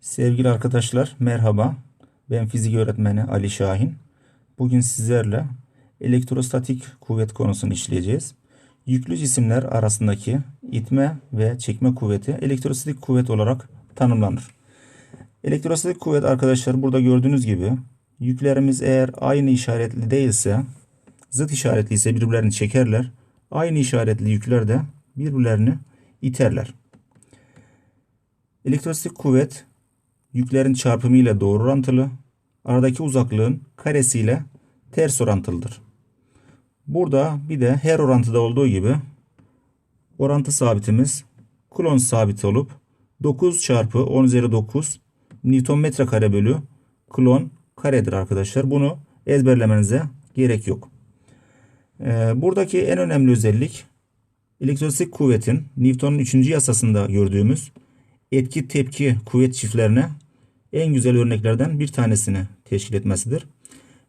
Sevgili arkadaşlar merhaba. Ben fizik öğretmeni Ali Şahin. Bugün sizlerle elektrostatik kuvvet konusunu işleyeceğiz. Yüklü cisimler arasındaki itme ve çekme kuvveti elektrostatik kuvvet olarak tanımlanır. Elektrostatik kuvvet arkadaşlar burada gördüğünüz gibi yüklerimiz eğer aynı işaretli değilse zıt işaretli ise birbirlerini çekerler. Aynı işaretli yükler de birbirlerini iterler. Elektrostatik kuvvet yüklerin çarpımı ile doğru orantılı, aradaki uzaklığın karesiyle ters orantılıdır. Burada bir de her orantıda olduğu gibi orantı sabitimiz Coulomb sabiti olup 9 çarpı 10 üzeri 9 Newton metre kare bölü Coulomb karedir arkadaşlar. Bunu ezberlemenize gerek yok. Ee, buradaki en önemli özellik elektrostatik kuvvetin Newton'un 3. yasasında gördüğümüz etki tepki kuvvet çiftlerine en güzel örneklerden bir tanesini teşkil etmesidir.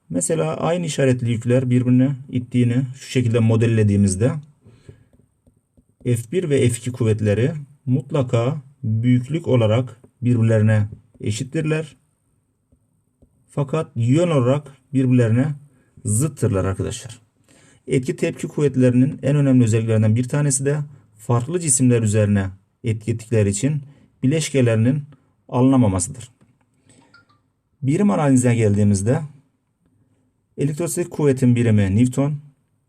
Mesela aynı işaretli yükler birbirini ittiğini şu şekilde modellediğimizde F1 ve F2 kuvvetleri mutlaka büyüklük olarak birbirlerine eşittirler. Fakat yön olarak birbirlerine zıttırlar arkadaşlar. Etki tepki kuvvetlerinin en önemli özelliklerinden bir tanesi de farklı cisimler üzerine etki ettikleri için bileşkelerinin alınamamasıdır. Birim analizine geldiğimizde elektrostatik kuvvetin birimi Newton,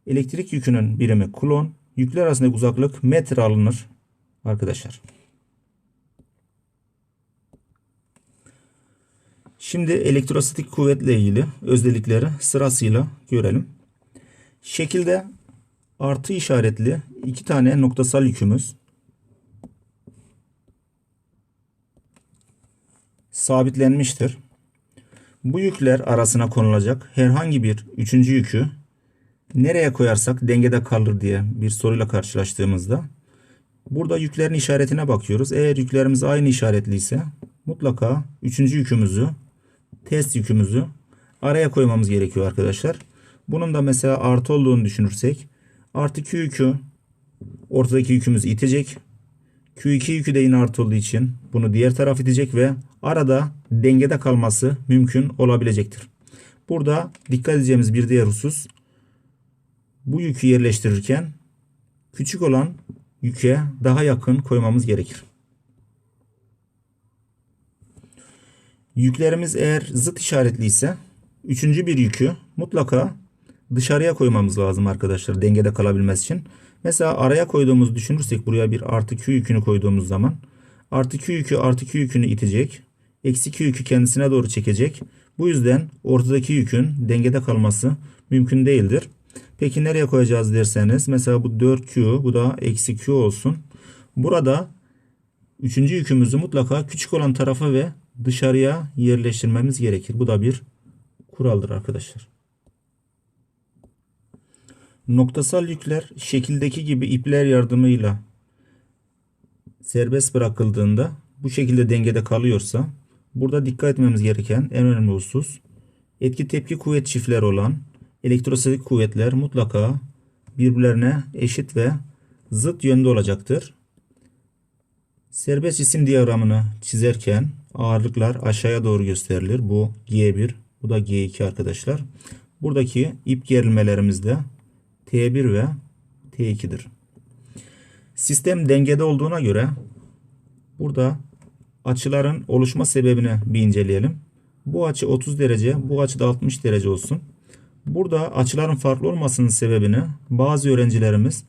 elektrik yükünün birimi Coulomb, yükler arasındaki uzaklık metre alınır arkadaşlar. Şimdi elektrostatik kuvvetle ilgili özellikleri sırasıyla görelim. Şekilde artı işaretli iki tane noktasal yükümüz sabitlenmiştir. Bu yükler arasına konulacak herhangi bir üçüncü yükü nereye koyarsak dengede kalır diye bir soruyla karşılaştığımızda burada yüklerin işaretine bakıyoruz. Eğer yüklerimiz aynı işaretliyse mutlaka üçüncü yükümüzü test yükümüzü araya koymamız gerekiyor arkadaşlar. Bunun da mesela artı olduğunu düşünürsek artı Q yükü ortadaki yükümüzü itecek. Q2 yükü de yine artı olduğu için bunu diğer taraf itecek ve arada dengede kalması mümkün olabilecektir. Burada dikkat edeceğimiz bir diğer husus bu yükü yerleştirirken küçük olan yüke daha yakın koymamız gerekir. Yüklerimiz eğer zıt işaretli ise üçüncü bir yükü mutlaka dışarıya koymamız lazım arkadaşlar dengede kalabilmesi için. Mesela araya koyduğumuzu düşünürsek buraya bir artı Q yükünü koyduğumuz zaman artı Q yükü artı Q yükünü itecek. Eksi Q yükü kendisine doğru çekecek. Bu yüzden ortadaki yükün dengede kalması mümkün değildir. Peki nereye koyacağız derseniz mesela bu 4Q bu da eksi Q olsun. Burada üçüncü yükümüzü mutlaka küçük olan tarafa ve dışarıya yerleştirmemiz gerekir. Bu da bir kuraldır arkadaşlar. Noktasal yükler şekildeki gibi ipler yardımıyla serbest bırakıldığında bu şekilde dengede kalıyorsa burada dikkat etmemiz gereken en önemli husus etki tepki kuvvet çiftleri olan elektrostatik kuvvetler mutlaka birbirlerine eşit ve zıt yönde olacaktır. Serbest cisim diyagramını çizerken ağırlıklar aşağıya doğru gösterilir. Bu G1, bu da G2 arkadaşlar. Buradaki ip gerilmelerimiz de T1 ve T2'dir. Sistem dengede olduğuna göre burada açıların oluşma sebebini bir inceleyelim. Bu açı 30 derece, bu açı da 60 derece olsun. Burada açıların farklı olmasının sebebini bazı öğrencilerimiz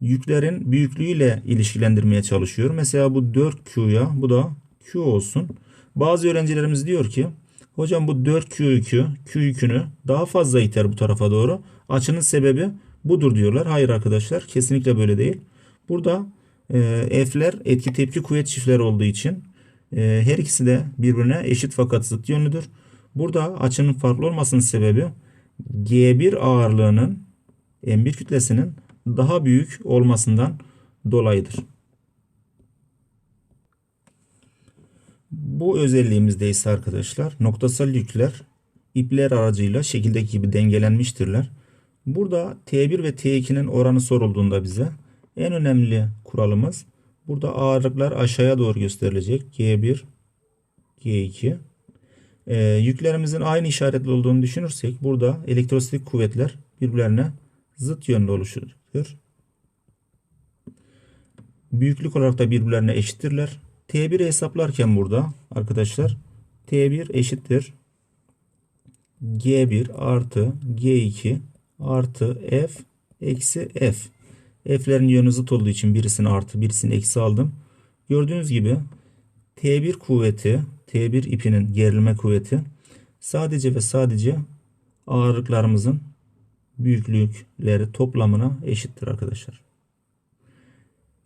yüklerin büyüklüğüyle ilişkilendirmeye çalışıyor. Mesela bu 4Q'ya bu da Q olsun. Bazı öğrencilerimiz diyor ki hocam bu 4Q yükü Q yükünü daha fazla iter bu tarafa doğru. Açının sebebi budur diyorlar. Hayır arkadaşlar kesinlikle böyle değil. Burada e, F'ler etki tepki kuvvet çiftleri olduğu için e, her ikisi de birbirine eşit fakat zıt yönlüdür. Burada açının farklı olmasının sebebi G1 ağırlığının M1 kütlesinin daha büyük olmasından dolayıdır. Bu özelliğimizde ise arkadaşlar noktasal yükler ipler aracıyla şekildeki gibi dengelenmiştirler. Burada T1 ve T2'nin oranı sorulduğunda bize en önemli kuralımız burada ağırlıklar aşağıya doğru gösterilecek. G1, G2. Ee, yüklerimizin aynı işaretli olduğunu düşünürsek burada elektrostatik kuvvetler birbirlerine zıt yönde oluşur. Büyüklük olarak da birbirlerine eşittirler. T1 hesaplarken burada arkadaşlar T1 eşittir G1 artı G2 artı F eksi F. F'lerin yönü zıt olduğu için birisini artı birisini eksi aldım. Gördüğünüz gibi T1 kuvveti T1 ipinin gerilme kuvveti sadece ve sadece ağırlıklarımızın büyüklükleri toplamına eşittir arkadaşlar.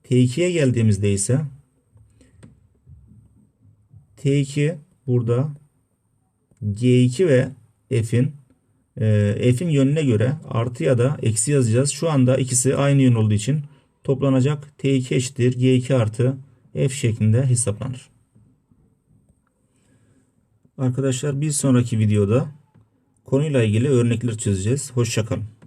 T2'ye geldiğimizde ise T2 burada G2 ve F'in e, F'in yönüne göre artı ya da eksi yazacağız. Şu anda ikisi aynı yön olduğu için toplanacak T2 eşittir G2 artı F şeklinde hesaplanır. Arkadaşlar bir sonraki videoda konuyla ilgili örnekler çözeceğiz. Hoşçakalın.